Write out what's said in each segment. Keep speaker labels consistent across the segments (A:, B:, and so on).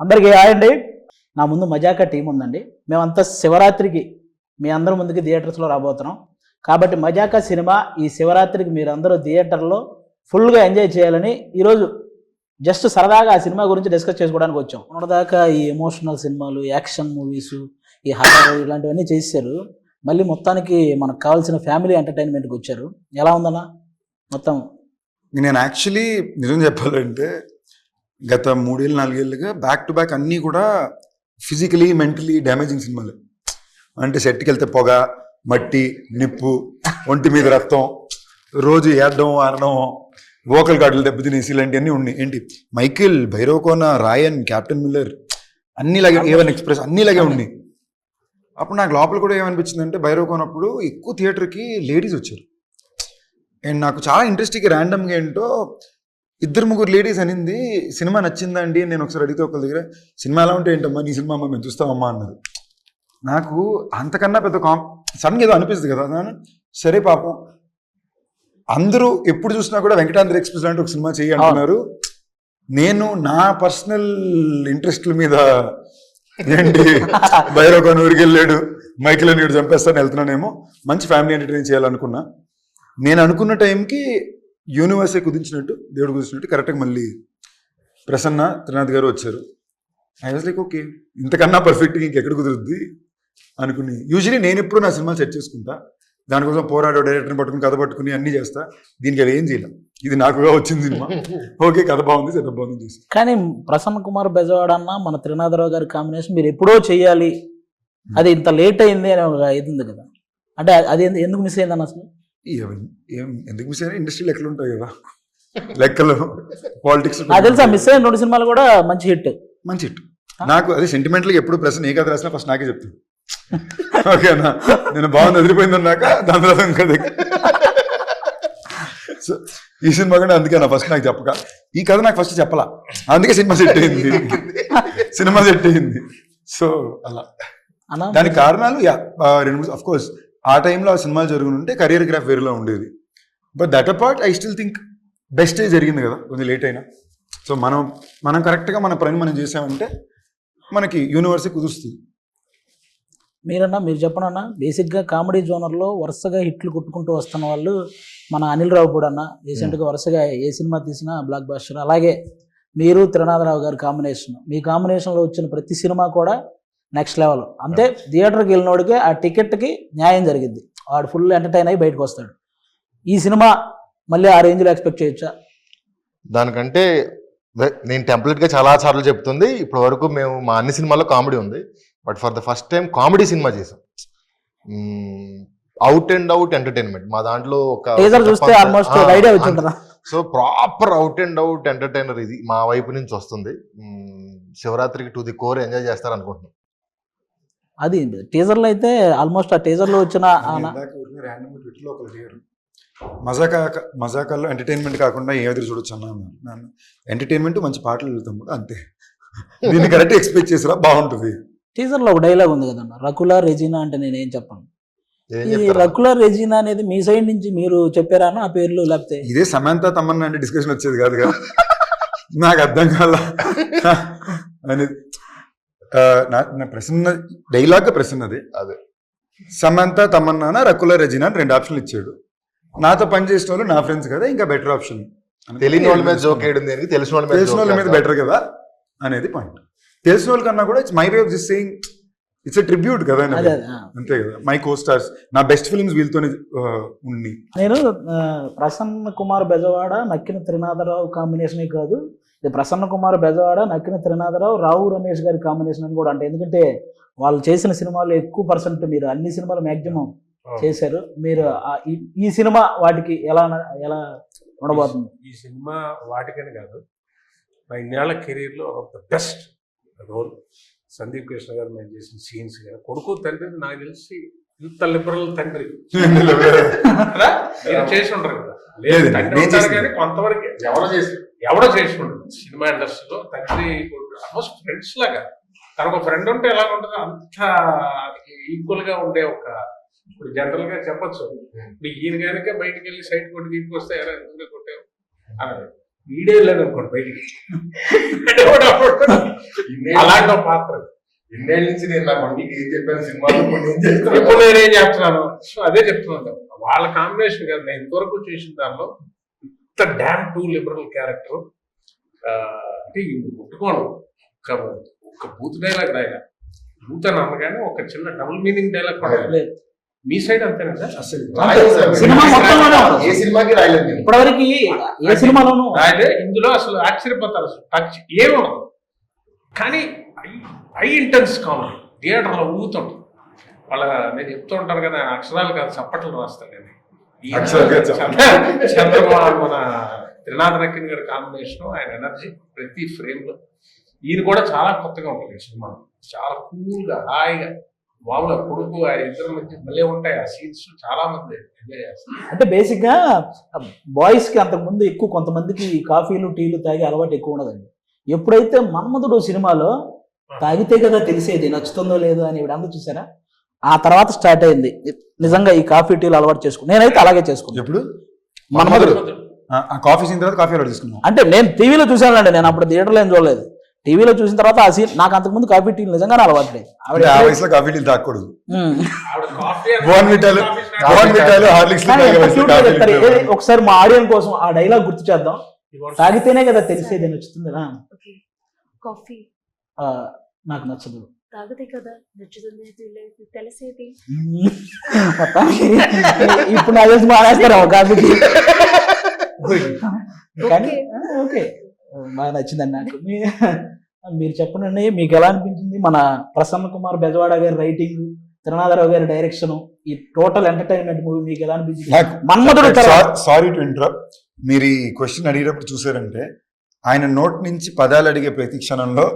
A: అందరికీ హాయ్ అండి. నా ముందు మజాకా టీం ఉందండి. మేమంతా శివరాత్రికి మీ అందరి ముందుకి థియేటర్స్లో రాబోతున్నాం. కాబట్టి మజాకా సినిమా ఈ శివరాత్రికి మీరు అందరూ థియేటర్లో ఫుల్గా ఎంజాయ్ చేయాలని ఈరోజు జస్ట్ సరదాగా ఆ సినిమా గురించి డిస్కస్ చేసుకోవడానికి వచ్చాం. మొన్నదాకా ఈ ఎమోషనల్ సినిమాలు యాక్షన్ మూవీస్ ఈ హారర్ ఇలాంటివన్నీ చేశారు. మళ్ళీ మొత్తానికి మనకు కావాల్సిన ఫ్యామిలీ ఎంటర్టైన్మెంట్కి వచ్చారు. ఎలా ఉందన్నా? మొత్తం
B: నేను యాక్చువల్లీ నిజం చెప్పాలంటే గత మూడేళ్ళు నాలుగేళ్ళుగా బ్యాక్ టు బ్యాక్ అన్నీ కూడా ఫిజికలీ మెంటలీ డ్యామేజింగ్ సినిమాలు. అంటే సెట్కి వెళ్తే పొగ మట్టి నిప్పు ఒంటి మీద రక్తం రోజు ఏడడం ఆడడం వోకల్ గార్డులు దెబ్బతినేసి ఇలాంటివన్నీ ఉన్నాయి. ఏంటి? Michael Bhairavakona Raayan captain Miller అన్నిలాగే A one express అన్నిలాగే ఉన్నాయి. అప్పుడు నాకు లోపల కూడా ఏమనిపించింది అంటే భైరవకోనప్పుడు ఎక్కువ థియేటర్కి లేడీస్ వచ్చారు. అండ్ నాకు చాలా ఇంట్రెస్టింగ్ ర్యాండమ్గా ఏంటో ఇద్దరు ముగ్గురు లేడీస్ అనింది సినిమా నచ్చిందా అండి నేను ఒకసారి అడిగితే ఒకరి దగ్గర సినిమా ఎలా ఉంటే ఏంటమ్మా నీ సినిమా అమ్మా మేము చూస్తామమ్మా అన్నారు. నాకు అంతకన్నా పెద్ద కాం సడన్గా ఏదో అనిపిస్తుంది కదా నేను సరే పాపం అందరూ ఎప్పుడు చూసినా కూడా వెంకటాంధ్ర ఎక్స్ప్రెస్ లాంటి ఒక సినిమా చేయి అంటున్నారు. నేను నా పర్సనల్ ఇంట్రెస్ట్ల మీద ఏంటి భైరవకోన ఊరికి వెళ్ళాడు మైకిల్ నీడు చంపేస్తాను వెళ్తున్నానేమో మంచి ఫ్యామిలీ ఎంటర్టైన్ చేయాలనుకున్నా. నేను అనుకున్న టైంకి యూనివర్సే కుదించినట్టు దేవుడు కుదించినట్టు కరెక్ట్గా మళ్ళీ ప్రసన్న త్రినాథ్ గారు వచ్చారు. ఐ వాజ్ లైక్ ఓకే ఇంతకన్నా పర్ఫెక్ట్గా ఇంకెక్కడ కుదురుద్ది? అనుకుని యూజువలీ నేను ఎప్పుడు నా సినిమాలు సెట్ చేసుకుంటా. దానికోసం పోరాడో డైరెక్టర్ని పట్టుకుని కథ పట్టుకుని అన్నీ చేస్తా. దీనికి అది ఏం చేయలేం. ఇది నాకుగా వచ్చింది సినిమా. ఓకే కథ బాగుంది సెటప్ బాగుంది చేసి
A: కానీ ప్రసన్న కుమార్ బెజవాడ అన్న మన త్రినాథరావు గారి కాంబినేషన్ మీరు ఎప్పుడో చేయాలి. అది ఇంత లేట్ అయింది అని ఉంది కదా. అంటే అది ఎందు- ఎందుకు మిస్ అయిందన్న అసలు?
B: ఏం ఏం ఎందుకు మిస్ అయినా ఇండస్ట్రీ లెక్కలు ఉంటాయి కదా. లెక్కలు పాలిటిక్స్
A: నాకు తెలుసా మిస్ అయిన రెండు సినిమాలు కూడా మంచి హిట్.
B: మంచి hit. నాకు అది సెంటిమెంటల్గా ఎప్పుడు ప్రశ్న ఏ కథ రాసినా ఫస్ట్ నాకే చెప్తాను ఓకేనా? నేను బాగుంది ఎదిరిపోయింది అన్నాక దాని తర్వాత ఇంకా సో ఈ సినిమా కూడా అందుకే నా ఫస్ట్ నాకు చెప్పక. ఈ కథ నాకు ఫస్ట్ చెప్పలా. అందుకే సినిమా సెట్ అయింది. సినిమా సెట్ అయింది. సో అలా. దానికి కారణాలు యా రెండు మూడు అఫ్ కోర్స్ ఆ టైంలో ఆ సినిమాలు జరుగుతుంటే కరియర్ గ్రాఫ్ వేరేలో ఉండేది. But that apart I still think బెస్టే జరిగింది కదా కొంచెం లేట్ అయినా. సో మనం మనం కరెక్ట్గా మన పని మనం చేసామంటే మనకి యూనివర్సిటీ కుదురుస్తుంది.
A: మీరన్నా మీరు చెప్పనన్నా బేసిక్గా కామెడీ జోనర్లో వరుసగా హిట్లు కొట్టుకుంటూ వస్తున్న వాళ్ళు మన అనిల్ రావు కూడా అన్న రీసెంట్గా వరుసగా ఏ సినిమా తీసినా బ్లాక్ బాస్టర్ అలాగే మీరు త్రినాథరావు గారి కాంబినేషన్ మీ కాంబినేషన్లో వచ్చిన ప్రతి సినిమా కూడా నెక్స్ట్ లెవెల్ అంతే థియేటర్కి వెళ్ళినోడికి ఆ టికెట్కి న్యాయం జరిగింది వాడు ఫుల్ ఎంటర్టైన్ అయ్యి బయటకు వస్తాడు. ఈ సినిమా మళ్ళీ ఆ రేంజ్లో ఎక్స్పెక్ట్ చేయొచ్చా?
C: దానికంటే నేను టెంప్లెట్గా చాలా సార్లు చెప్తుంది. ఇప్పటి వరకు మేము మా అన్ని సినిమాల్లో కామెడీ ఉంది. But for the first time comedy cinema చేసాం. అవుట్ అండ్ అవుట్ ఎంటర్టైన్మెంట్ మా దాంట్లో ఒక so proper out and out entertainer ఇది. మా వైపు నుంచి వస్తుంది. శివరాత్రికి టు ది కోర్ ఎంజాయ్ చేస్తారు అనుకుంటున్నాం
A: అది టీజర్లో అయితే ఆల్మోస్ట్ ఆ టీజర్లో వచ్చిన
B: మజాకా మజాకాల్లో ఎంటర్టైన్మెంట్ కాకుండా ఏ ఎదురు చూడొచ్చు అన్నాను ఎంటర్టైన్మెంట్ మంచి పాటలు వెళ్తాం అంతే. దీన్ని కరెక్ట్ ఎక్స్పెక్ట్ చేసిరా బాగుంటుంది.
A: టీజర్లో ఒక డైలాగ్ ఉంది కదన్న రకుల రెజినా అంటే నేను ఏం చెప్పను. ఈ రకుల రెజినా అనేది మీ సైడ్ నుంచి మీరు చెప్పారా ఆ పేర్లు లేకపోతే
B: ఇదే సమంత తమ్మన్న అంటే డిస్కషన్ వచ్చేది కాదు కదా నాకు అర్థం కాల? అనేది ఆ, నా నా ప్రశ్న డైలాగ్ ప్రశ్నది
C: అదే.
B: సమంత తమన్నా రకుల రెజినా అని రెండు ఆప్షన్లు ఇచ్చాడు. నాతో పని చేసిన వాళ్ళు నా ఫ్రెండ్స్ కదా ఇంకా బెటర్ ఆప్షన్
C: తెలియని వాళ్ళ మీద జోక్ వేయడం దేనికి? తెలిసిన వాళ్ళ మీద
B: తెలిసిన వాళ్ళ మీద. బెటర్ కదా అనేది పాయింట్ తెలిసిన వాళ్ళ కన్నా కూడా it's my way of this saying it's tribute కదా. అంతే కదా. మై కో స్టార్స్ నా బెస్ట్ ఫిల్మ్స్ వీళ్ళతోనే ఉన్ని
A: నేను ప్రసన్న కుమార్ బెజవాడ నక్కిన త్రినాథరావు కాంబినేషనే కాదు. ఇది ప్రసన్న కుమార్ బెజవాడ నక్కిన త్రినాథరావు రావు రమేష్ గారి కాంబినేషన్ అని కూడా. అంటే ఎందుకంటే వాళ్ళు చేసిన సినిమాలు ఎక్కువ పర్సెంట్ మీరు అన్ని సినిమాలు మాక్సిమం చేశారు. మీరు ఈ- సినిమా వాటికి ఎలా ఎలా ఉండబోతుంది?
D: ఈ సినిమా వాటికని కాదు. నా ఇన్నేళ్ళ కెరీర్లో the best role Sandeep Krishna garu మేము చేసిన సీన్స్ కానీ కొడుకు తండ్రి నాకు తెలిసి ఇంత లిబరల్ తండ్రి? మీరు చేసి ఉండరు కదా. లేదు తండ్రి. కానీ కొంతవరకు ఎవరో చేసి ఎవడో చేసి ఉండదు సినిమా ఇండస్ట్రీలో తండ్రి ఆల్మోస్ట్ ఫ్రెండ్స్ లాగా. తనకు ఫ్రెండ్ ఉంటే ఎలా ఉంటుందో అంత ఈక్వల్గా ఉండే ఒక ఇప్పుడు జనరల్గా చెప్పొచ్చు. ఇప్పుడు ఈయన కనుక బయటికి వెళ్ళి సైడ్ కొట్టి తీసుకొస్తే ఎలా ఎందుకు కొట్టావు? అన్నది. వీడే లేదు అనుకోండి బయటికి. అలాంటి పాత్ర.
C: ఇన్నేళ్ళ నుంచి నేను నా కొడుకుకి ఏం చెప్పాను సినిమాలో ఏం.
D: ఇప్పుడు నేనేం చెప్తున్నాను సో అదే చెప్తున్నాను. వాళ్ళ కాంబినేషన్ కదా. నేను ఇంతవరకు చేసిన దానిలో ఇంత డ్యామ్ టూ లిబరల్ క్యారెక్టర్ అంటే ముట్టుకోను. ఒక ఒక బూత్ డైలాగ్ రాయగా బూత్ అని అనగానే ఒక చిన్న డబుల్ మీనింగ్ డైలాగ్ కూడా. మీ సైడ్ అంతేనా
B: అసలు
C: సార్.
A: సినిమా.
C: ఏ సినిమాకి రాయలేదు
A: ఇప్పటివరకు ఏ సినిమాలోనూ
D: రాయలే ఇందులో అసలు ఆశ్చర్యపోతారు అసలు. టచ్ ఏమి కానీ ఐ ఇంటెన్స్ కామెడీ. థియేటర్లో ఊగుతుంటుంది వాళ్ళ నేను చెప్తూ ఉంటాను కదా ఆయన అక్షరాలు కాదు చప్పట్లు రాస్తాను నేను. చంద్రబాబు మన త్రినాథ్ నక్కిన్ గారి కాంబినేషన్ ఆయన ఎనర్జీ ప్రతి ఫ్రేమ్లో. ఈయన కూడా చాలా కొత్తగా ఉంటుంది ఈ సినిమా చాలా కూల్గా హాయిగా. మామూలుగా కొడుకు ఆ ఇద్దరి మధ్య భలే ఉంటాయి. ఆ సీన్స్ చాలా మంది ఎంజాయ్ చేస్తారు.
A: అంటే బేసిక్గా బాయ్స్కి అంతకు ముందు ఎక్కువ కొంతమందికి ఈ కాఫీలు టీలు తాగే అలవాటు ఎక్కువ ఉండదండి. ఎప్పుడైతే మన్మధుడు సినిమాలో తాగితే కదా తెలిసేది నచ్చుతుందో లేదో అని ఇవిడ అందరూ చూసారా? ఆ తర్వాత స్టార్ట్ అయింది. నిజంగా ఈ కాఫీ టీలు అలవాటు చేసుకున్నాను నేనైతే అలాగే చేసుకున్నాను.
B: ఎప్పుడు?
A: మన్మధుడు.
B: కాఫీ సీన్ తర్వాత కాఫీ ఆర్డర్ తీసుకున్నాం
A: అంటే నేను టీవీలో చూశానండి నేను అప్పుడు థియేటర్లో ఏం చూడలేదు. టీవీలో చూసిన తర్వాత ఆ సీన్ నాకు అంతకుముందు కాఫీ టీలు నిజంగానే అలవాటు లేదు
B: అంటే ఆ వయసులో కాఫీ టీలు తాగకూడదు.
D: ఆవిడ
A: ఒకసారి మా ఆడియన్స్ కోసం ఆ డైలాగ్ గుర్తు చేద్దాం. తాగితేనే కదా తెలిసేది నచ్చుతుందిరా
E: ఓకే. కాఫీ.
A: ఆ, నాకు నచ్చదు.
E: తాగితే కదా నచ్చుతుంది తెలియదు తెలిసేది.
A: మొత్తానికి ఇప్పుడు నా తెలిసి మానేస్తారా కాఫీ ఓకే. బాగా నచ్చిందండి నాకు మీ- మీరు చెప్పండి మీకు ఎలా అనిపించింది? మన ప్రసన్న కుమార్ బెజవాడ గారి రైటింగ్ తిరునాథరావు గారి డైరెక్షన్ ఈ టోటల్ ఎంటర్టైన్మెంట్ మూవీ మీకు ఎలా అనిపించింది? మన్మధుడు
B: సారీ టు ఇంటరప్ట్ మీరు ఈ క్వశ్చన్ అడిగేటప్పుడు చూసారంటే ఆయన నోట్ నుంచి పదాలు అడిగే ప్రతి క్షణంలో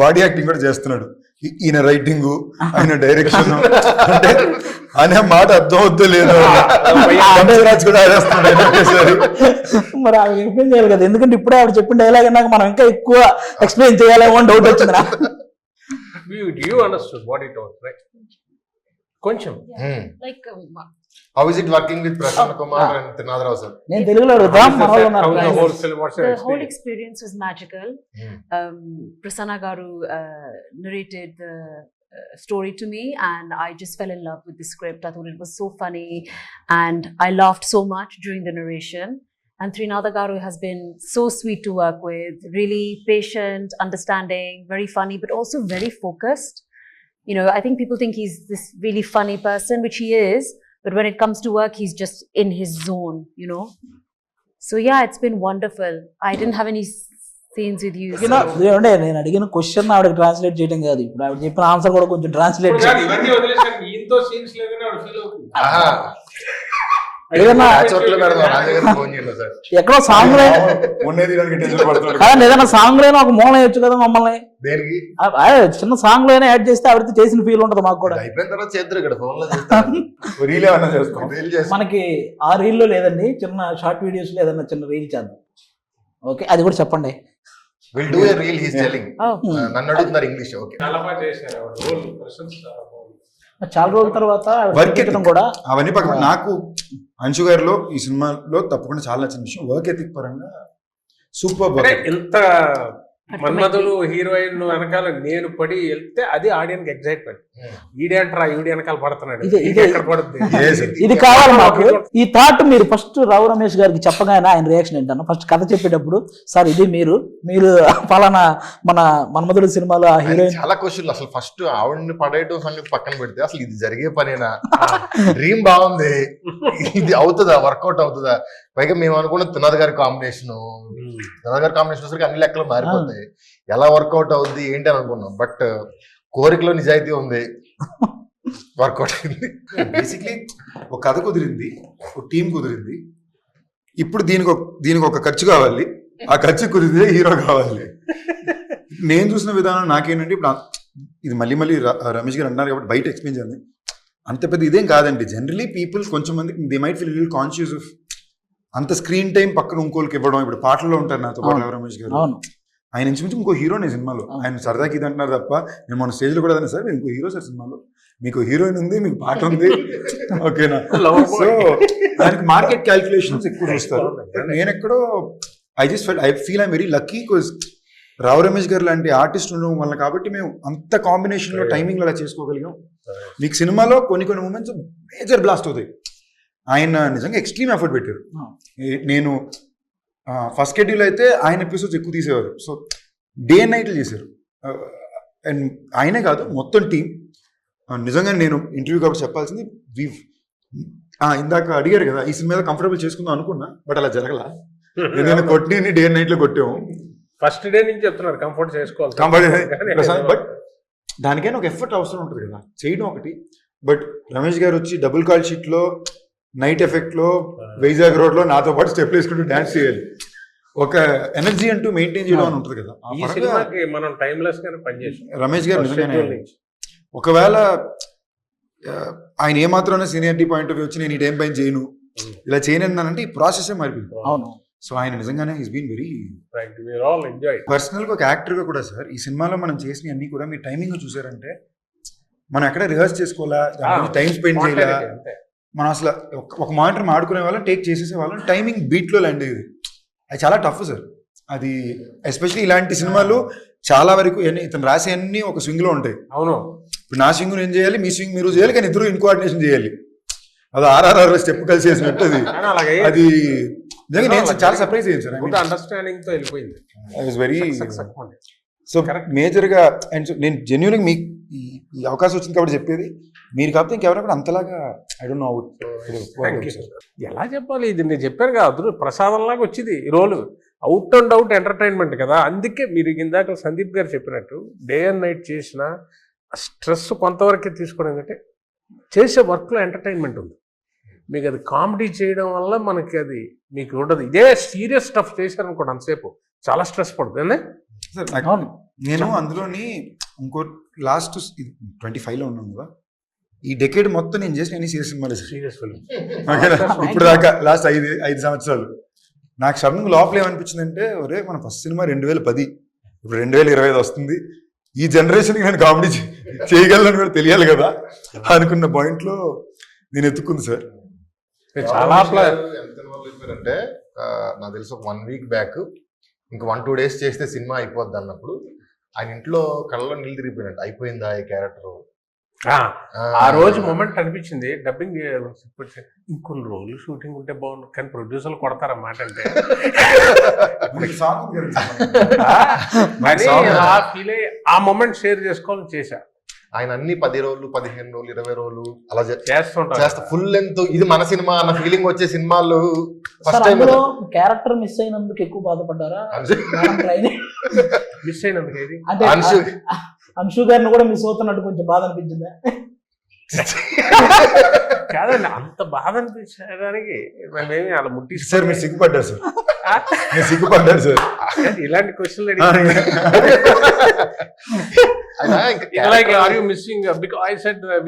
B: బాడీ యాక్టింగ్ కూడా చేస్తున్నాడు. ఈయన రైటింగ్ ఆయన డైరెక్షన్ అంటే అనే మాట అర్థం అవుద్దో లేదో రాజ్ కూడా.
A: మరి ఆవిడ ఎక్స్ప్లెయిన్ చేయాలి కదా. ఎందుకంటే ఇప్పుడే ఆవిడ చెప్పిన డైలాగ్ నాకు మనం ఇంకా ఎక్కువ ఎక్స్ప్లెయిన్ చేయాలేమో అని డౌట్ వచ్చింది
D: you understood what it was right కొంచెం.
E: Like
C: How is it working with Prasanna Kumar and Trinatharao sir
A: నేను తెలుగులో అడుగుతా మన వాళ్ళు ఉన్నారు
D: How the
A: clients.
D: wholesale- what's your
E: the whole
D: experience?
E: experience was magical. Um, Prasanna Garu uh, narrated the uh, story to me, and I just fell in love with the script. I thought it was so funny, and I laughed so much during the narration. And Trinada Garu has been so sweet to work with, really patient, understanding, very funny, but also very focused. You know, I think people think he's this really funny person, which he is, but when it comes to work, he's just in his zone, you know. So yeah, it's been wonderful. I didn't have any s- scenes with you.
A: You know,
E: so-
A: ఏమంటే నేను అడిగిన question ఆవిడకి translate చేయడం కాదు ఇప్పుడు ఆవిడ చెప్పిన answer కూడా కొంచెం ట్రాన్స్లేట్
D: ఇప్పుడు
A: ఎక్కడో సాంగ్ ఏదైనా సాంగ్లోనే ఒక మూల వేయచ్చు కదా మమ్మల్ని.
C: దేనికి?
A: ఆ- ఆ చిన్న సాంగ్లోనే యాడ్ చేస్తే ఆవిడతో చేసిన ఫీల్ ఉంటుంది మాకు కూడా.
C: అయిపోయిన తర్వాత చేద్దరు ఇక్కడ ఫోన్లో చేస్తారు
B: రీల్ ఏమన్నా చేసుకో
A: మనకి ఆ రీల్లో లేదండి చిన్న షార్ట్ వీడియోస్లో ఏదన్నా చిన్న రీల్ చేద్దాం. ఓకే అది కూడా చెప్పండి.
C: Will do a reel he's
E: Oh,
C: నన్ను అడుగుతున్నారు ఇంగ్లీష్ ఓకే
D: చాలా బాగా చేశారు. చాలా
A: రోజుల తర్వాత చూపించడం
B: ethic.
A: కూడా
B: అవన్నీ పక్కన నాకు అంశు గారిలో ఈ సినిమాలో తప్పకుండా చాలా నచ్చిన విషయం. వర్క్ ఎథిక్ పరంగా సూపర్
D: ఇంత మన్మధులు హీరోయిన్ వెనకాల నేను పడి వెళ్తే అది ఆడియన్స్ ఎగ్జైట్మెంట్ ఈడేంట్రా ఈడి వెనకాల పడుతున్నాడు.
A: ఇదే- కావాలి మాకు. ఈ థాట్ మీరు ఫస్ట్ రావు రమేష్ గారికి చెప్పగానే ఆయన రియాక్షన్ ఏంటన్నా ఫస్ట్ కథ చెప్పేటప్పుడు సార్ ఇది మీరు మీరు పలానా మన మన్మధుడు సినిమాలో ఆ హీరోయిన్
C: చాలా క్వశ్చన్లు. అసలు ఫస్ట్ ఆవిడని పడేయటం సంగతి పక్కన పెడితే అసలు ఇది జరిగే పనేనా? డ్రీమ్ బాగుంది. ఇది అవుతుందా? వర్కౌట్ అవుతుందా? పైగా మేము అనుకున్న తినద్ గారి కాంబినేషన్. తినద్ గారి కాంబినేషన్ అన్ని లెక్కలు మారిపోతాయి. ఎలా వర్కౌట్ అవుద్ది ఏంటి అని అనుకున్నాం. బట్ కోరికలో నిజాయితీ ఉంది. వర్కౌట్ అయింది.
B: బేసిక్లీ ఒక కథ కుదిరింది. ఒక టీం కుదిరింది. ఇప్పుడు దీనికి ఒక దీనికి ఒక ఖర్చు కావాలి. ఆ ఖర్చు కుదిరితే హీరో కావాలి. నేను చూసిన విధానం నాకేంటంటే ఇప్పుడు ఇది మళ్ళీ మళ్ళీ రమేష్ గారు అంటున్నారు కాబట్టి బయట ఎక్స్ప్లెయిన్ చేయండి. అంత పెద్ద ఇదేం కాదండి. జనరలీ పీపుల్ కొంచెం మందికి they might feel lil conscious of అంత స్క్రీన్ టైం పక్కన ఇంకోళ్ళకి ఇవ్వడం ఇప్పుడు పాటల్లో ఉంటారు నాతో. రమేష్ గారు.
A: అవును.
B: ఆయన ఇంచుమించు ఇంకో హీరోనే సినిమాలో. ఆయన సరదాకి ఇది అంటున్నారు తప్ప నేను మన స్టేజ్లో కూడా అదే సార్ ఇంకో హీరో సార్ సినిమాలో. మీకు హీరోయిన్ ఉంది మీకు పాట ఉంది. ఓకేనా? సో. దానికి మార్కెట్ క్యాల్కులేషన్స్ ఎక్కువ చూస్తారు. నేను ఎక్కడో I just fell I feel I very lucky because Rao Ramesh garu లాంటి ఆర్టిస్ట్ ఉండడం వల్ల కాబట్టి మేము అంత కాంబినేషన్లో టైమింగ్ అలా చేసుకోగలిగాం. మీకు సినిమాలో కొన్ని కొన్ని మూమెంట్స్ మేజర్ బ్లాస్ట్ అవుతాయి. ఆయన నిజంగా ఎక్స్ట్రీమ్ ఎఫర్ట్ పెట్టారు. నేను ఫస్ట్ షెడ్యూల్ అయితే ఆయన ఎపిసోడ్స్ ఎక్కువ తీసేవారు. సో డే అండ్ నైట్లు చేశారు. అండ్ ఆయనే కాదు మొత్తం టీం నిజంగా నేను ఇంటర్వ్యూ కాబట్టి చెప్పాల్సింది వి ఇందాక అడిగారు కదా ఈ సినిమా కంఫర్టబుల్ చేసుకుందాం అనుకున్నా బట్ అలా జరగల. ఎందుకంటే కొట్టి డే అండ్ నైట్లో కొట్టాము.
D: ఫస్ట్ డే నుంచి చెప్తున్నారు కంఫర్ట్ చేసుకోవాలి
B: కంఫర్ట్ బట్ దానికైనా ఒక ఎఫర్ట్ అవసరం ఉంటుంది కదా చేయడం ఒకటి. బట్ రమేష్ గారు వచ్చి డబుల్ కాల్ షీట్లో నైట్ ఎఫెక్ట్లో వైజాగ్ రోడ్లో నాతో పాటు స్టెప్ వేసుకుంటూ డాన్స్ చేయాలి. ఒక ఎనర్జీ అంటూ మెయింటైన్ చేయడం అని ఉంటుంది కదా.
D: ఈ సినిమాకి మనం టైమ్లెస్ గానే పనిచేసాం
B: రమేష్ గారు. ఒకవేళ ఆయన ఏమాత్రం సీనియారిటీ పాయింట్ ఆఫ్ వ్యూ వచ్చి నేను ఈ టైం పైన చేయను ఇలా చేయను అన్నానంటే ఈ ప్రాసెస్ మారిపోయింది.
A: అవును.
B: సో ఆయన నిజంగానే ఈస్ బీన్ వెరీ. పర్సనల్గా ఒక యాక్టర్గా కూడా సార్ ఈ సినిమాలో మనం చేసిన అన్ని కూడా మీరు టైమింగ్ చూసారంటే మనం ఎక్కడ రిహర్స్ చేసుకోవాలా? టైం స్పెండ్ చేయాలా. మనం అసలు ఒక- మానిటర్ ఆడుకునే వాళ్ళం టేక్ చేసేసే వాళ్ళం టైమింగ్ బీట్లో ల్యాండ్ అయ్యేది. అది చాలా టఫ్ సార్. అది ఎస్పెషల్లీ ఇలాంటి సినిమాలు చాలా వరకు ఇతను రాసే అన్ని ఒక స్వింగ్లో ఉంటాయి.
D: అవును.
B: ఇప్పుడు నా స్వింగ్ నేను చేయాలి మీ స్వింగ్ మీరు చేయాలి కానీ ఇద్దరు ఇన్కోఆర్డినేషన్ చేయాలి. అది ఆర్ఆర్ఆర్ స్టెప్ కలిసి చేసినట్టు అది. అది నేను చాలా సర్ప్రైజ్ అయ్యాను సార్
D: అండర్స్టాండింగ్తో వెళ్ళిపోయింది.
B: I was
D: very.
B: సో మేజర్గా అండ్ నేను జెన్యున్ మీకు ఈ అవకాశం వచ్చింది కాబట్టి చెప్పేది మీరు కాకపోతే ఇంకెవరైనా కూడా అంతలాగా ఐ డోంట్ నో.
D: ఎలా చెప్పాలి? ఇది నేను చెప్పాను కదా అదృ ప్రసాదం లాగా వచ్చింది ఈ role out and out entertainment కదా. అందుకే మీరు ఇందాక సందీప్ గారు చెప్పినట్టు డే అండ్ నైట్ చేసిన స్ట్రెస్ కొంతవరకే తీసుకోవడం ఏంటంటే చేసే వర్క్లో ఎంటర్టైన్మెంట్ ఉంది. మీకు అది కామెడీ చేయడం వల్ల మనకి అది మీకు ఉండదు. ఇదే సీరియస్ స్టఫ్ చేశారనుకోండి అంతసేపు చాలా స్ట్రెస్ పడుతుంది
B: నేను అందులోని ఇంకో లాస్ట్ ట్వంటీ ఫైవ్లో ఉన్నాను కదా. ఈ డెకేడ్ మొత్తం నేను చేసిన అన్ని సీరియస్ సినిమాలు సార్?
D: సీరియస్ ఫిల్మ్
B: ఓకేనా? ఇప్పుడు దాకా లాస్ట్ ఐదు ఐదు సంవత్సరాలు. నాకు సడన్ లోపల ఏమనిపించిందంటే ఒరే మన ఫస్ట్ సినిమా రెండు వేల పది. ఇప్పుడు రెండు వేల ఇరవై ఐదు వస్తుంది. ఈ జనరేషన్కి నేను కామెడీ చేయగలను కూడా తెలియాలి కదా అనుకున్న పాయింట్లో నేను ఎత్తుకుంది సార్.
D: చాలా
C: ఆ, నాకు తెలిసి ఒక వన్ వీక్ బ్యాక్ ఇంక వన్ టూ డేస్ చేస్తే సినిమా అయిపోద్ది అన్నప్పుడు ఆయన ఇంట్లో కళ్ళలో నీళ్ళు తిరిగిపోయినట్టు అయిపోయిందా ఈ క్యారెక్టర్
D: ఆ, ఆ. రోజు మూమెంట్ అనిపించింది. డబ్బింగ్ ఇంకొన్ని రోజులు షూటింగ్ ఉంటే బాగుండు. కానీ ప్రొడ్యూసర్లు కొడతారన్నమాట అంటే? కానీ ఆ? ఫీల్ ఆ మూమెంట్ షేర్ చేసుకోవాలని చేశా.
C: ఆయన అన్ని పది రోజులు పదిహేను రోజులు ఇరవై రోజులు అలా చే-
D: చేస్తుంటా
C: చేస్తా ఫుల్ లెంత్ ఇది మన సినిమా అన్న ఫీలింగ్ వచ్చే సినిమాలు ఫస్ట్ టైం
A: క్యారెక్టర్ మిస్ అయినందుకు ఎక్కువ బాధపడ్డారా?
D: మిస్ అయినందుకు
A: అంటే
C: అంశు.
A: గారిని కూడా మిస్ అవుతున్నట్టు కొంచెం బాధ అనిపించిందా?
D: కాదండి అంత బాధ అనిపించడానికి మేమేమి అలా ముట్టి
B: సార్ మీరు సిగ్గుపడ్డారు సార్. మీరు సిగ్గుపడ్డారు సార్.
D: ఇలాంటి క్వశ్చన్లు like, are you missing? Because I said uh,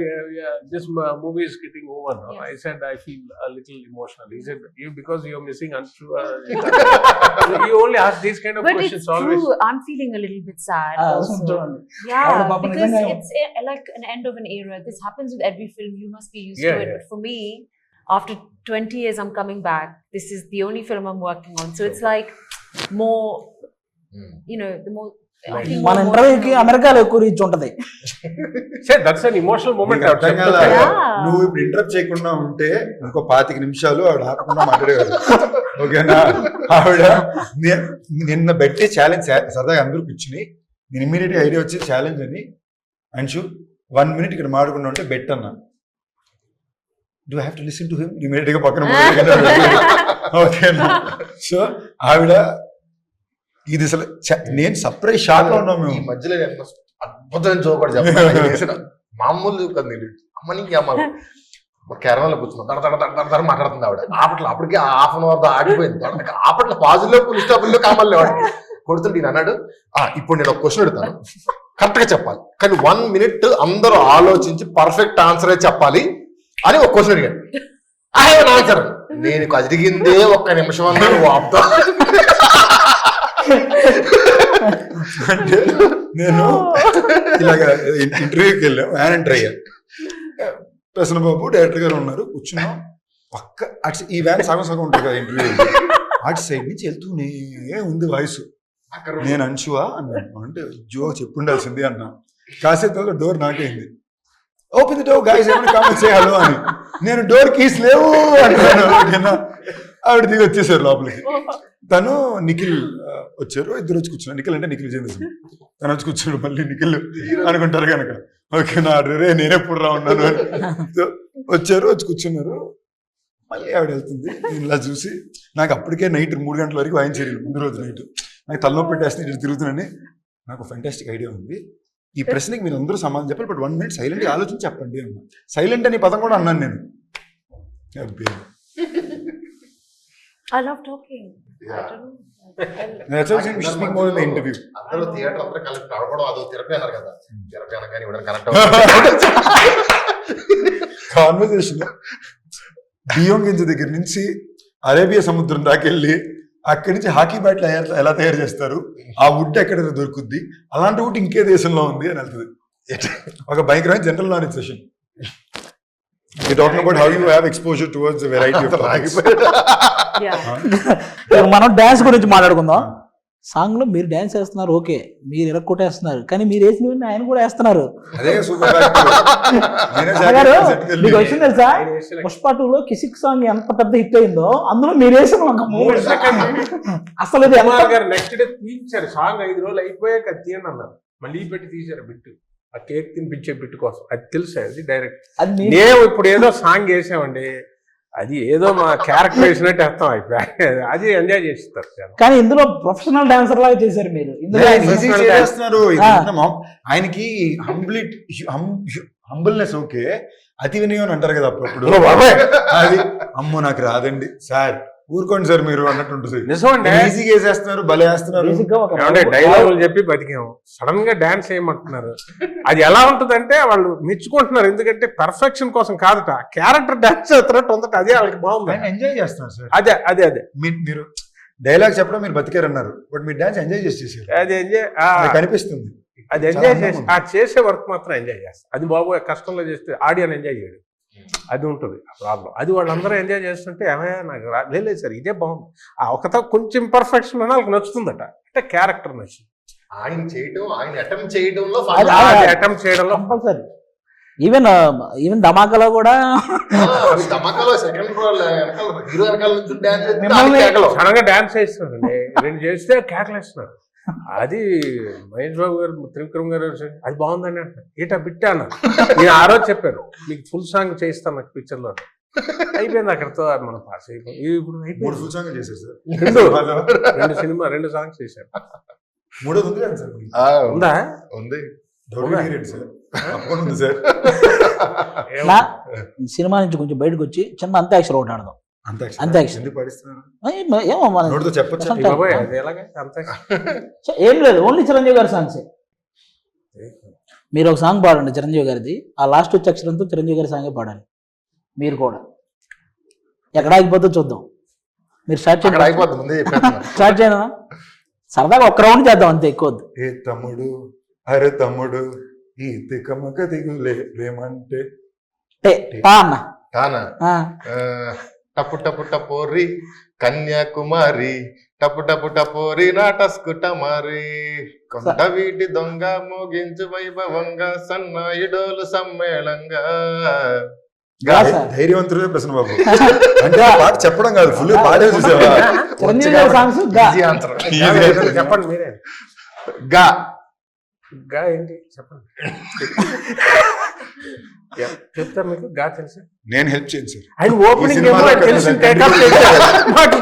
D: this movie is getting over.
E: Yes.
D: I said I feel a little emotional. He said you because you're missing Anshu. Uh, you only ask these kind of
E: but
D: questions it's always.
E: True. I'm feeling a little bit sad.
A: Uh,
E: also. Yeah, because it's a, like an end of an era. This happens with every film. You must be used
D: yeah,
E: to it.
D: Yeah.
E: But for me, after 20 years, I'm coming back. This is the only film I'm working on. So it's like more,
C: mm.
E: you know, the more
A: మన ఇంటర్వ్యూకి. అమెరికాలో ఎక్కువ reach ఉంటది.
B: నువ్వు ఇప్పుడు interrupt చేయకుండా ఉంటే ఇంకో పాతిక నిమిషాలు ఆవిడ ఆపకుండా మాట్లాడేవారు. ఓకేనా? ఆవిడ నిన్న పెట్టే ఛాలెంజ్ సరదాగా అందరూ కూర్చుని నేను ఇమీడియట్ ఐడియా వచ్చి ఛాలెంజ్ అని అంశు వన్ మినిట్ ఇక్కడ మాడకుండా ఉంటే బెట్ అన్నా. Do have to listen to him ఇమీడియట్గా పక్కన ఓకేనా? సో ఆవిడ ఇది అసలు నేను సర్ప్రైజ్ షాక్లో ఉన్నాం మేము.
C: మధ్యలో నేను అద్భుతమైన జోక్ కూడా చెప్పాను. ఆయన చేసిన మామూలు కాదు నేను అమ్మని అమ్మ కేరళలో కూర్చున్నాం. దడ దడ దడ మాట్లాడుతుంది ఆవిడ. ఆపట్ల అప్పటికే హాఫ్ అన్ అవర్ ఆగిపోయింది. ఆపట్ల పాజులో ఫుల్ స్టాపుల్లో కామల్ని వాడికి కొడుతుంటే ఈయన అన్నాడు "ఆ, ఇప్పుడు నేను ఒక క్వశ్చన్ అడుగుతాను. కరెక్ట్గా చెప్పాలి. కానీ వన్ మినిట్ అందరూ ఆలోచించి పర్ఫెక్ట్ ఆన్సరే చెప్పాలి అని ఒక క్వశ్చన్ అడిగాడు. ఐ హావ్ ఆన్సర్ నేను నీకు అడిగిందే ఒక్క నిమిషం అన్నా నువ్వు ఆపుతా
B: అంటే నేను ఇలాగ ఇంటర్వ్యూకి వెళ్ళాం వ్యాన్ అయ్యా. ప్రసన్న బాబు డైరెక్టర్ గారు ఉన్నారు కూర్చున్నాం. పక్క అటు ఈ వ్యాన్ సగం సగం ఉంటుంది కదా ఇంటర్వ్యూ అటు సైడ్ నుంచి వెళ్తూనే ఉంది వాయిస్. నేను అంశువా అన్నాను. అంటే జో చెప్పుండాల్సింది అన్నా. కాసేపు డోర్ నాకైంది ఓపెన్ ది డోర్ గైస్ ఏమైనా కామెంట్ చేయాలో అని. నేను డోర్ కీస్ లేవు అంటాను ఓకేనా? ఆవిడ దిగి వచ్చేసారు లోపలికి. తను నిఖిల్ వచ్చారు. ఇద్దరు వచ్చి కూర్చున్నారు. నిఖిల్ అంటే నిఖిల్ చేంద్ర తను వచ్చి కూర్చున్నాడు మళ్ళీ నిఖిల్ అనుకుంటారు కనుక ఓకేనా రే నేను ఎప్పుడు రా ఉన్నాను వచ్చారు వచ్చి కూర్చున్నారు. మళ్ళీ ఆవిడ వెళ్తుంది. ఇలా చూసి నాకు అప్పటికే నైట్ మూడు గంటల వరకు వాయించారు ముందు రోజు నైట్. నాకు తలనొప్పి పెట్టేస్తే ఇటు తిరుగుతున్నాను. నాకు ఫెంటాస్టిక్ ఐడియా ఉంది. ఈ ప్రశ్నకి మీరు అందరూ సమాధానం చెప్పాలి బట్ వన్ మినిట్ సైలెంట్ ఆలోచించి చెప్పండి అన్న. సైలెంట్ అనే పదం కూడా అన్నాను నేను.
E: I love talking. I don't know.
B: That's why I said we should speak more in the interview.
C: అందరూ థియేటర్ అందరూ కలిసి నడపడం అదో థెరపీ అన్నారు కదా. థెరపీ అనగానే ఇవ్వడం కనెక్ట్
B: కాన్వర్సేషన్ బియ్యం గింజ దగ్గర నుంచి అరేబియా సముద్రం దాకా వెళ్ళి అక్కడి నుంచి హాకీ బ్యాట్లు ఎలా- ఎలా తయారు చేస్తారు? ఆ వుడ్ ఎక్కడ దొరుకుద్ది? అలాంటి వుడ్ ఇంకే దేశంలో ఉంది అని వెళ్తుంది. ఒక భయంకరమైన general knowledge session. You talking about how you have exposure towards variety of
E: Yeah.
A: ఇప్పుడు మనం డ్యాన్స్ గురించి మాట్లాడుకుందాం. సాంగ్లో మీరు డ్యాన్స్ వేస్తున్నారు ఓకే మీరు ఇరక్కొట్టేస్తున్నారు కానీ మీరు వేసినవన్నీ ఆయన కూడా వేస్తున్నారు.
B: అదే సూపర్
A: అన్నగారు మీకు వచ్చింది తెలుసా? పుష్ప టూ లో కిసిక్ సాంగ్ ఎంత పెద్ద హిట్ అయిందో అందులో మీరు వేసిన ఒక
D: సెకండ్
A: అసలు ఇది
D: నెక్స్ట్ డే తీయించారు సాంగ్ ఐదు రోజులు అయిపోయాక తీయండి అన్నారు. మళ్ళీ పెట్టి తీశారు బిట్టు. ఆ కేక్ తినిపించే బిట్టు కోసం. అది తెలుసా అది డైరెక్ట్? మేము ఇప్పుడు ఏదో సాంగ్ వేసామండి. అది ఏదో మా క్యారెక్టర్ వేసినట్టు అర్థం అయిపోయి అది ఎంజాయ్ చేస్తారు.
A: కానీ ఇందులో ప్రొఫెషనల్ డాన్సర్ లాగా చేశారు మీరు.
B: చేస్తున్నారు ఆయనకి హంబ్లిట్ హంబుల్నెస్ ఓకే అతి వినయం అని అంటారు కదా
D: బాబాయ్.
B: అది అమ్మో నాకు రాదండి సార్. ఊరుకోండి సార్ మీరు అన్నట్టు ఉంటుంది.
D: నిజమండి.
B: ఈజీగా వేసేస్తున్నారు భలే వేస్తున్నారు.
D: ఏమంటే డైలాగులు చెప్పి బతికాము సడన్గా డాన్స్ చేయమంటున్నారు. అది ఎలా ఉంటుందంటే వాళ్ళు మెచ్చుకుంటున్నారు. ఎందుకంటే పర్ఫెక్షన్ కోసం కాదట. క్యారెక్టర్ డాన్స్ చేస్తున్నట్టు ఉందట. అదే వాళ్ళకి బాగుంది.
B: ఆయన ఎంజాయ్ చేస్తున్నారు సార్.
D: అదే అదే అదే.
B: మీరు డైలాగ్ చెప్పడం మీరు బతికారన్నారు. బట్ మీరు డాన్స్ ఎంజాయ్ చేసి చేసారు
D: అది ఎంజాయ్
B: కనిపిస్తుంది.
D: అది ఎంజాయ్ చేసి ఆ చేసే వర్క్ మాత్రం ఎంజాయ్ చేస్తారు అది బాబు కష్టంలో చేస్తే ఆడియన్ ఎంజాయ్ చేయడు. అది ఉంటుంది ప్రాబ్లం అది వాళ్ళందరూ ఎంజాయ్ చేస్తుంటే ఏమయ్యా నాకు రా- లేదు సార్ ఇదే బాగుంది. ఆ ఒకతో కొంచెం పర్ఫెక్షన్ ఉన్నా వాళ్ళకి నచ్చుతుందట. అంటే క్యారెక్టర్ నచ్చింది.
C: ఆయన చేయడం ఆయన అటెంప్ట్ చేయడంలో
D: అటెంప్ట్ చేయడంలో
A: కంపల్సరీ ఈవెన్ ఈవెన్ ధమాకాలో కూడా
C: డాన్స్
D: చేస్తున్నారండి రెండు చేస్తే కేకలేస్తున్నారు. అది మహేష్ బాబు గారు త్రివిక్రమ్ గారు అది బాగుందని అంటారు ఏటా బిట్టా నేను ఆ రోజు చెప్పాను మీకు ఫుల్ సాంగ్ చేయిస్తాను నాకు పిక్చర్లో అయిపోయింది అక్కడతో మనం పాస్ అయిపోయింది ఇప్పుడు
B: మూడు
D: అయిపోయింది
B: ఫుల్ సాంగ్ చేశారు సార్.
D: రెండు. రెండు సినిమా రెండు సాంగ్స్ చేశారు.
B: మూడోది ఉంది. కదా సార్.
D: ఉందా
C: ఉంది
A: సినిమా నుంచి కొంచెం బయటకు వచ్చి చిన్న అంత్యాక్షరం ఒకటి ఆడదాం. ఏమో మన ఏం లేదు ఓన్లీ చిరంజీవి గారి సాంగ్స్ మీరు ఒక సాంగ్ పాడండి చిరంజీవి గారిది. ఆ లాస్ట్ వచ్చే అక్షరంతో చిరంజీవి గారి సాంగే పాడాలి. మీరు కూడా. ఎక్కడ ఆగిపోతే చూద్దాం. మీరు స్టార్ట్ చేయండి. స్టార్ట్ చేయనా సరదాగా ఒక్క రౌండ్ చేద్దాం అంతే ఎక్కువ.
B: ఏ తమ్ముడు అరే తమ్ముడు ఈ తికమక దిగులే ప్రేమంటే
A: టే, పా అన్న.
C: టపు టపు టపోరి కన్యాకుమారి టపు టపు టపోరి నాటస్కుటమారి కొండ వీటి దొంగ మోగించు వైభవంగా సన్నాయిడోలు సమ్మేళంగా.
B: ధైర్యవంతుడే ప్రశ్న బాబు. అంటే ఆ పాట చెప్పడం కాదు ఫుల్ పాడే చూసావా
D: చెప్పండి మీరే.
C: గా.
D: గా ఏంటి? చెప్పండి. చెప్తా మీకు గా తెలుసా?
B: నేను హెల్ప్ చేయను సార్
D: ఆయన ఓపెనింగ్ ఏమో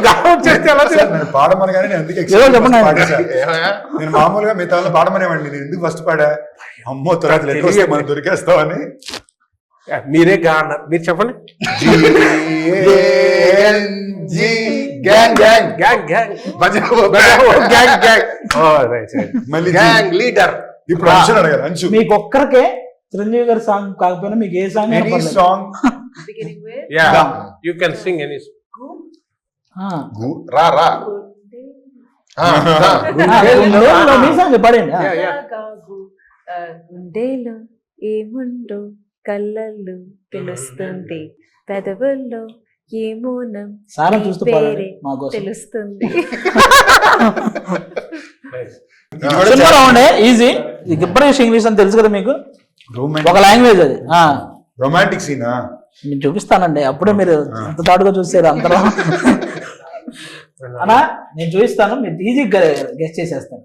D: గా వచ్చేస్తే ఎలా తెలుసు?
B: నేను పాడమనగానే అందుకే మామూలుగా మిగతా వాళ్ళు పాడమనేవాడిని నేను ఎందుకు ఫస్ట్ పాడా? అమ్మో తర్వాత లెటర్ వస్తే మనం దొరికేస్తామని.
D: మీరే గా అన్నారు మీరు చెప్పండి.
C: గ్యాంగ్ గ్యాంగ్
D: గ్యాంగ్ గ్యాంగ్
C: బజావో
D: gang gang oh right right
B: మళ్ళీ
C: గ్యాంగ్ లీడర్
B: ఇప్పుడు అంశు అడగారు అంశు.
A: మీకు ఒక్కరికే చిరంజీవి గారి సాంగ్ కాకపోయినా మీకు ఏ
E: song
D: any
B: song
D: ya can sing any
C: రా రా.
A: మీ సాంగ్ పాడండి.
E: గుండెలో ఏముండో కళ్ళల్లో తెలుస్తుంది. పెదవుల్లో ఏమోనం పేరే తెలుస్తుంది.
A: ఈజీ ఇంగ్లీష్ అని తెలుసు కదా మీకు? ఒక లాంగ్వేజ్ అది.
B: రొమాంటిక్ సీనా
A: నేను చూపిస్తానండి. అప్పుడే మీరు అంత తాడుగా చూసారు అంతలో అన్నా నేను చూపిస్తాను. మీరు ఈజీ గెస్ట్ చేసేస్తాను.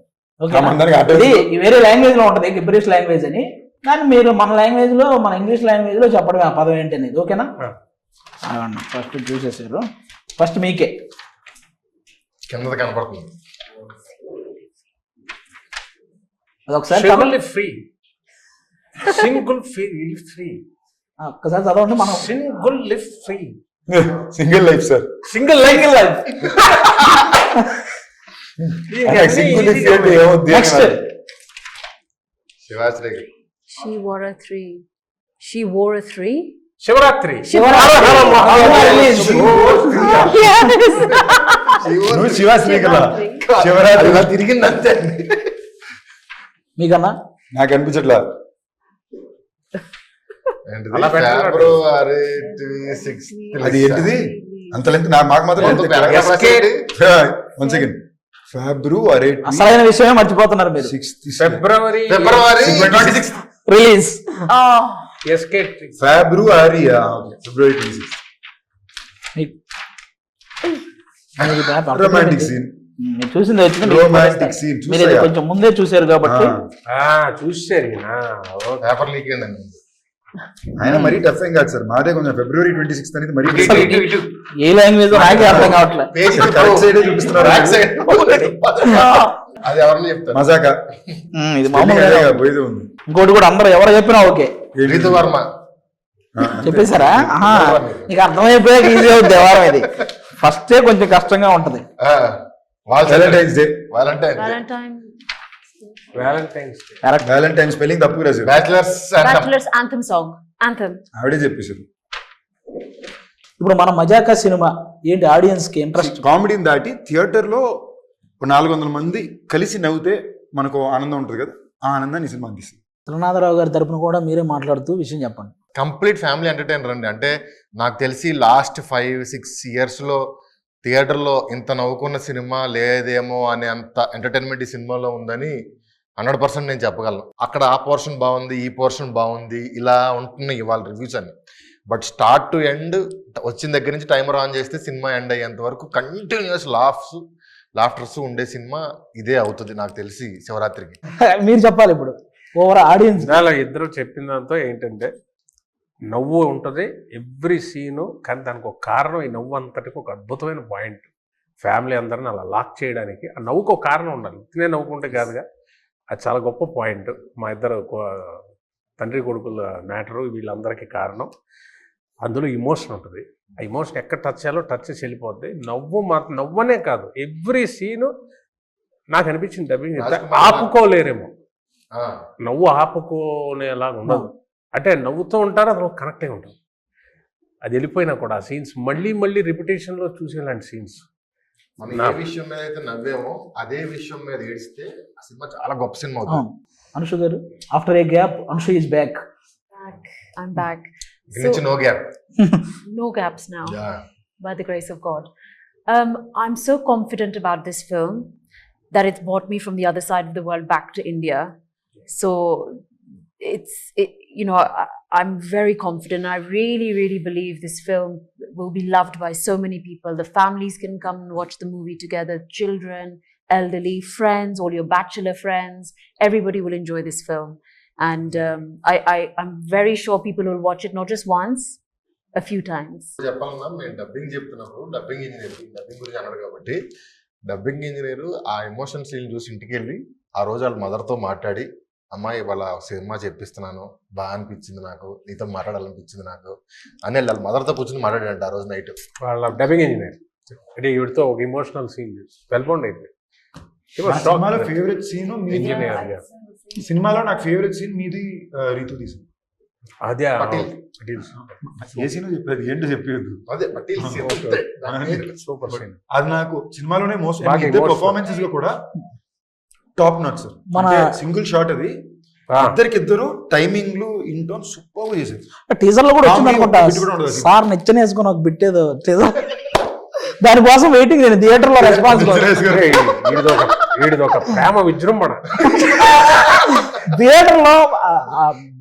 A: ఇది వేరే లాంగ్వేజ్లో ఉంటది గిబ్బరిష్ లాంగ్వేజ్ అని. కానీ మీరు మన లాంగ్వేజ్లో మన ఇంగ్లీష్ లాంగ్వేజ్లో చెప్పడమే ఆ పదం ఏంటి అనేది ఓకేనా. ఫస్ట్ చూసేసారు. ఫస్ట్ మీకే.
C: కింద కనపడుతుంది.
A: అది ఒకసారి
D: సింగిల్
A: చదవండి.
D: ఫ్రీ సింగిల్ ఫ్రీ ఫ్రీ
A: ఆ, ఒక్కసారి చదవండి మనం
D: single life free
B: single life sir
D: single life
A: life
B: single life అంటే ఏమవుద్ది
A: నెక్స్ట్
C: గారు
E: She wore a three. She wore a three.
D: Shivaratri.
B: నువ్వు శివాశ్రీ కదా. శివరాత్రి.
C: ఇలా తిరిగింది అంతే.
A: మీకన్నా?
B: నాకు అనిపించట్లా
C: ఏంటిది?
D: అలా పెట్టాలి.
C: ఫిబ్రవరి సిక్స్త్
B: అది ఏంటిది? అంత లెంత్ నాకు మాకు మాత్రం. వన్ సెకండ్ ఫిబ్రవరి
A: అసలైన విషయమే మర్చిపోతున్నారు మీరు.
D: Sixth
C: February
B: February twenty
A: six
E: release.
D: ఎస్కేట్
B: February February twenty six romantic
A: scene చూసింది
B: రొమాంటిక్. సీన్
A: మీరు ఇది కొంచెం ముందే చూసారు కాబట్టి.
D: చూసారు.
C: పేపర్ లీక్ అయిందండి.
B: ఆయన మరీ టఫ్ ఏం కాదు సార్. మాదే కొంచెం ఫిబ్రవరి ట్వంటీ సిక్స్త్ అనేది మరీ.
A: ఏ లాంగ్వేజ్ నాకే అర్థం కావట్లేదు
C: పేజీ
B: కరెక్ట్ సైడే చూపిస్తున్నారు.
C: అది ఎవరిని చెప్తారు?
B: మజాక.
A: ఇది
B: ఉంది.
A: ఇంకోటి కూడా అందరూ ఎవరు చెప్పినా ఓకే.
C: రీతు వర్మ
B: ఆ,
A: చెప్పేశారా? నీకు అర్థమైపోయాక ఈజీ అవుతుంది వ్యవహారం ఇది. ఫస్టే కొంచెం కష్టంగా ఉంటది.
B: Valentine's day
C: valentine
E: Valentine.
D: Valentine's day
A: correct
B: valentine spelling తప్పు రాశారు
C: bachelors
E: Bachelor's anthem. Song. Anthem.
B: ఆవిడే చెప్పేశారు.
A: ఇప్పుడు మన మజాకా సినిమా ఏంటి ఆడియన్స్కి ఇంట్రెస్ట్
B: కామెడీని దాటి థియేటర్లో నాలుగు వందల మంది కలిసి నవ్వుతే మనకు ఆనందం ఉంటుంది కదా? ఆ ఆనందాన్ని ఈ సినిమా అందిస్తుంది.
A: త్రినాథరావు గారి తరపున కూడా మీరే మాట్లాడుతూ విషయం చెప్పండి.
C: కంప్లీట్ ఫ్యామిలీ ఎంటర్టైనర్ అండి. అంటే నాకు తెలిసి లాస్ట్ ఫైవ్ సిక్స్ ఇయర్స్ లో థియేటర్లో ఇంత నవ్వుకున్న సినిమా లేదేమో అనే అంత ఎంటర్టైన్మెంట్ ఈ సినిమాలో ఉందని హండ్రెడ్ పర్సెంట్ నేను చెప్పగలను. అక్కడ ఆ పోర్షన్ బాగుంది ఈ పోర్షన్ బాగుంది ఇలా ఉంటున్నాయి ఇవాళ రివ్యూస్ అన్ని. బట్ స్టార్ట్ టు ఎండ్ వచ్చిన దగ్గర నుంచి టైమర్ ఆన్ చేస్తే సినిమా ఎండ్ అయ్యేంత వరకు కంటిన్యూస్ లాఫ్స్ లాఫ్టర్స్ ఉండే సినిమా ఇదే అవుతుంది నాకు తెలిసి శివరాత్రికి.
A: మీరు చెప్పాలి ఇప్పుడు. ఓవర్ ఆడియన్స్
D: ఇద్దరు చెప్పిన దాంతో ఏంటంటే నవ్వు ఉంటుంది. ఎవ్రీ సీను కానీ దానికి ఒక కారణం ఈ నవ్వు అంతటికి ఒక అద్భుతమైన పాయింట్. ఫ్యామిలీ అందరిని అలా లాక్ చేయడానికి ఆ నవ్వుకు ఒక కారణం ఉండాలి. తినే నవ్వుకుంటే కాదుగా. అది చాలా గొప్ప పాయింట్. మా ఇద్దరు తండ్రి కొడుకుల మ్యాటరు వీళ్ళందరికీ కారణం. అందులో ఇమోషన్ ఉంటుంది. ఆ ఇమోషన్ ఎక్కడ టచ్ చేయాలో టచ్ చేసి వెళ్ళిపోద్ది. నవ్వు మాత్రం నవ్వనే కాదు. ఎవ్రీ సీను నాకు అనిపించింది డబ్బింగ్. ఆపుకోలేరేమో. నవ్వు ఆపుకోనేలాగా ఉండదు. అంటే నవ్వుతూ ఉంటారు అతను కనెక్ట్ అయి ఉంటుంది అది వెళ్ళిపోయినా కూడా ఆ సీన్స్ మళ్ళీ మళ్ళీ రిపిటేషన్లో చూసేలాంటి సీన్స్
C: మనం ఏ
D: నా-
C: విషయం మీద అయితే నవ్వేమో అదే విషయం మీద ఏడిస్తే ఆ సినిమా చాలా గొప్ప సినిమా అవుతుంది
A: Anushu garu after a gap Anushu is back
E: Back. I'm back.
C: దీని నుంచి no gap
E: no gaps now. by the grace of God. Um, I'm so confident about this film that it's brought me from the other side of the world back to India. So it's, it, you know, I, I'm very confident. I really, really believe this film will be loved by so many people. The families can come and watch the movie together, children, elderly, friends, all your bachelor friends. Everybody will enjoy this film. And um, I, I, I'm very sure people will watch it not just once, a few times.
C: చెప్పాలన్నా మేము dubbing చెప్తున్నప్పుడు dubbing engineer dubbing గురించి అన్నాడు కాబట్టి dubbing engineer ఆ emotion scene చూసి ఇంటికి వెళ్ళి ఆ రోజు వాళ్ళ మదర్తో మాట్లాడి అమ్మాయి వాళ్ళ సినిమా చెప్పిస్తున్నాను బాగా అనిపించింది నాకు. నీతో మాట్లాడాలనిపించింది నాకు. అని వెళ్ళి వాళ్ళ మదర్తో కూర్చొని మాట్లాడాడంట ఆ రోజు నైట్.
D: వాళ్ళ డబ్బింగ్ ఇంజనీర్. అంటే వీడితో ఒక ఇమోషనల్ సీన్ వెల్బౌండ్ అయింది
B: నా సినిమాలో ఫేవరెట్ సీన్ మీది
D: ఇంజనీర్
B: ఈ సినిమాలో నాకు ఫేవరెట్ సీన్ మీది రీతు తీసి
D: అదే.
B: ఏ సీన్ చెప్పేది? ఏంటో చెప్పేది?
C: అదే పటేల్.
D: సూపర్ సీన్
B: అది నాకు సినిమాలోనే మోస్ట్
D: బాగా.
B: పర్ఫార్మెన్సెస్లో కూడా టాప్ నాట్ సార్
A: మన-
B: సింగిల్ షాట్ అది. ఇద్దరికిద్దరు టైమింగ్లు ఇంటోన్ సూపర్ చేశారు
A: టీజర్లో కూడా వచ్చింది అనుకుంటా. సార్ నిచ్చెన వేసుకుని ఒక బిట్ ఏదో టీజర్ దానికోసం వెయిటింగ్ నేను థియేటర్లో రెస్పాన్స్
D: ఒక ప్రేమ విజృంభణ.
A: థియేటర్లో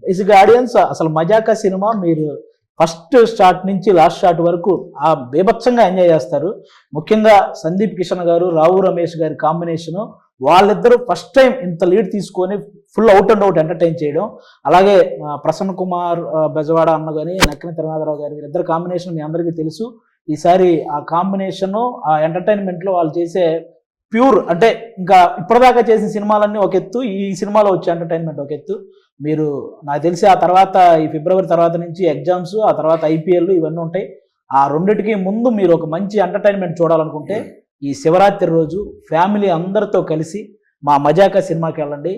A: ఇసుక ఆడియన్స్ అసలు మజాకా సినిమా మీరు ఫస్ట్ స్టార్ట్ నుంచి లాస్ట్ స్టార్ట్ వరకు ఆ బీభత్సంగా ఎంజాయ్ చేస్తారు. ముఖ్యంగా సందీప్ కిషన్ గారు రావు రమేష్ గారి కాంబినేషన్ వాళ్ళిద్దరూ ఫస్ట్ టైం ఇంత లీడ్ తీసుకొని full out and out entertain చేయడం. అలాగే ప్రసన్న కుమార్ బెజవాడ అన్న కానీ నక్కిన తిరునాథరావు గారి ఇద్దరు కాంబినేషన్ మీ అందరికీ తెలుసు. ఈసారి ఆ కాంబినేషన్ ఆ ఎంటర్టైన్మెంట్లో వాళ్ళు చేసే ప్యూర్ అంటే ఇంకా ఇప్పటిదాకా చేసిన సినిమాలన్నీ ఒక ఎత్తు ఈ సినిమాలో వచ్చే ఎంటర్టైన్మెంట్ ఒక ఎత్తు. మీరు నాకు తెలిసి ఆ తర్వాత ఈ ఫిబ్రవరి తర్వాత నుంచి ఎగ్జామ్స్ ఆ తర్వాత ఐపీఎల్ ఇవన్నీ ఉంటాయి. ఆ రెండిటికి ముందు మీరు ఒక మంచి ఎంటర్టైన్మెంట్ చూడాలనుకుంటే ఈ శివరాత్రి రోజు ఫ్యామిలీ అందరితో కలిసి మా మజాకా సినిమాకి వెళ్ళండి.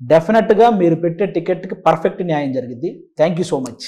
A: డెఫినెట్గా మీరు పెట్టే టికెట్కి పర్ఫెక్ట్ న్యాయం జరిగింది థ్యాంక్ యూ సో మచ్